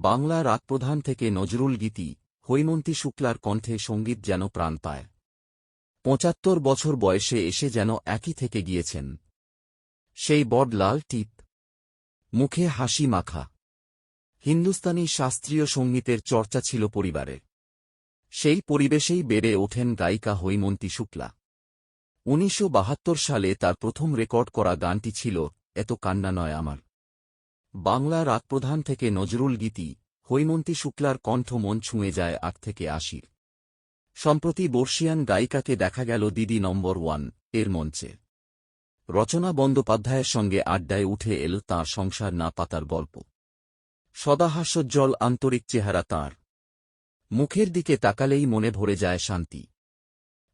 বাংলা রাগপ্রধান থেকে নজরুল গীতি, হৈমন্তী শুক্লার কণ্ঠে সংগীত যেন প্রাণ পায়। পঁচাত্তর বছর বয়সে এসে যেন একই থেকে গিয়েছেন। সেই বড লাল টিপ। মুখে হাসি মাখা। হিন্দুস্তানি শাস্ত্রীয় সঙ্গীতের চর্চা ছিল পরিবারে। সেই পরিবেশেই বেড়ে ওঠেন গায়িকা হৈমন্তী শুক্লা। উনিশশো বাহাত্তর সালে তার প্রথম রেকর্ড করা গানটি ছিল, এত কান্না নয় আমার। বাংলা রাগপ্রধান থেকে নজরুল গীতি, হৈমন্তী শুক্লার কণ্ঠ মন ছুঁয়ে যায় আট থেকে আশির। সম্প্রতি বর্ষিয়ান গায়িকাকে দেখা গেল দিদি নম্বর ওয়ান, এর মঞ্চে। রচনা বন্দ্যোপাধ্যায়ের সঙ্গে আড্ডায় উঠে এল তাঁর সংসার না পাতার গল্প। সদাহাস্যোজ্জ্বল আন্তরিক চেহারা তাঁর। মুখের দিকে তাকালেই মনে ভরে যায় শান্তি।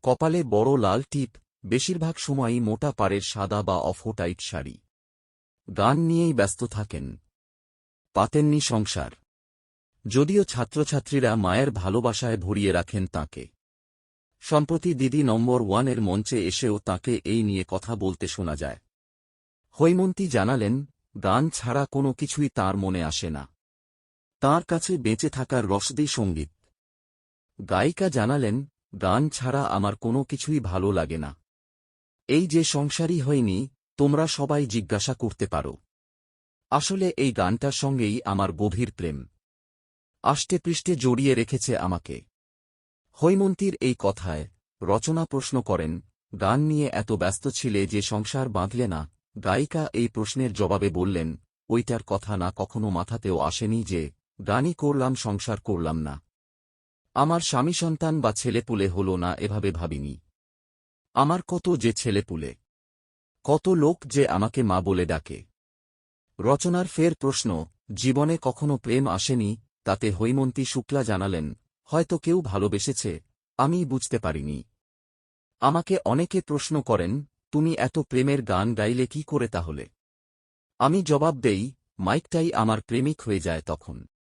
কপালে বড় লাল টিপ, বেশিরভাগ সময়ই মোটা পাড়ের সাদা বা অফোটাইট শাড়ি। গান নিয়েই ব্যস্ত থাকেন। পাতেননি সংসার। যদিও ছাত্রছাত্রীরা মায়ের ভালোবাসায় ভরিয়ে রাখেন তাঁকে। সম্প্রতি দিদি নম্বর ওয়ানের মঞ্চে এসেও তাকে এই নিয়ে কথা বলতে শোনা যায়। হৈমন্তী জানালেন, গান ছাড়া কোনো কিছুই তার মনে আসে না। তার কাছে বেঁচে থাকার রসদি সংগীত। গায়িকা জানালেন, গান ছাড়া আমার কোনো কিছুই ভালো লাগে না। এই যে সংসারই হয়নি তোমরা সবাই জিজ্ঞাসা করতে পারো। আসলে এই গানটার সঙ্গেই আমার গভীর প্রেম। আষ্টে পৃষ্ঠে জড়িয়ে রেখেছে আমাকে। হৈমন্তীর এই কথায় রচনা প্রশ্ন করেন, গান নিয়ে এত ব্যস্ত ছিলে যে সংসার বাঁধলে না? গায়িকা এই প্রশ্নের জবাবে বললেন, ওইটার কথা না কখনো মাথাতেও আসেনি যে, গানই করলাম, সংসার করলাম না। আমার স্বামী সন্তান বা ছেলেপুলে হল না, এভাবে ভাবিনি। আমার কত যে ছেলেপুলে। কত লোক যে আমাকে মা বলে ডাকে। রচনার ফের প্রশ্ন, জীবনে কখনো প্রেম আসেনি, তাতে হৈমন্তী শুক্লা জানালেন, হয়তো কেউ ভালোবেসেছে, আমি বুঝতে পারিনি। আমাকে অনেকে প্রশ্ন করেন, তুমি এত প্রেমের গান গাইলে কি করে তাহলে? আমি জবাব দেই, মাইকটাই আমার প্রেমিক হয়ে যায় তখন।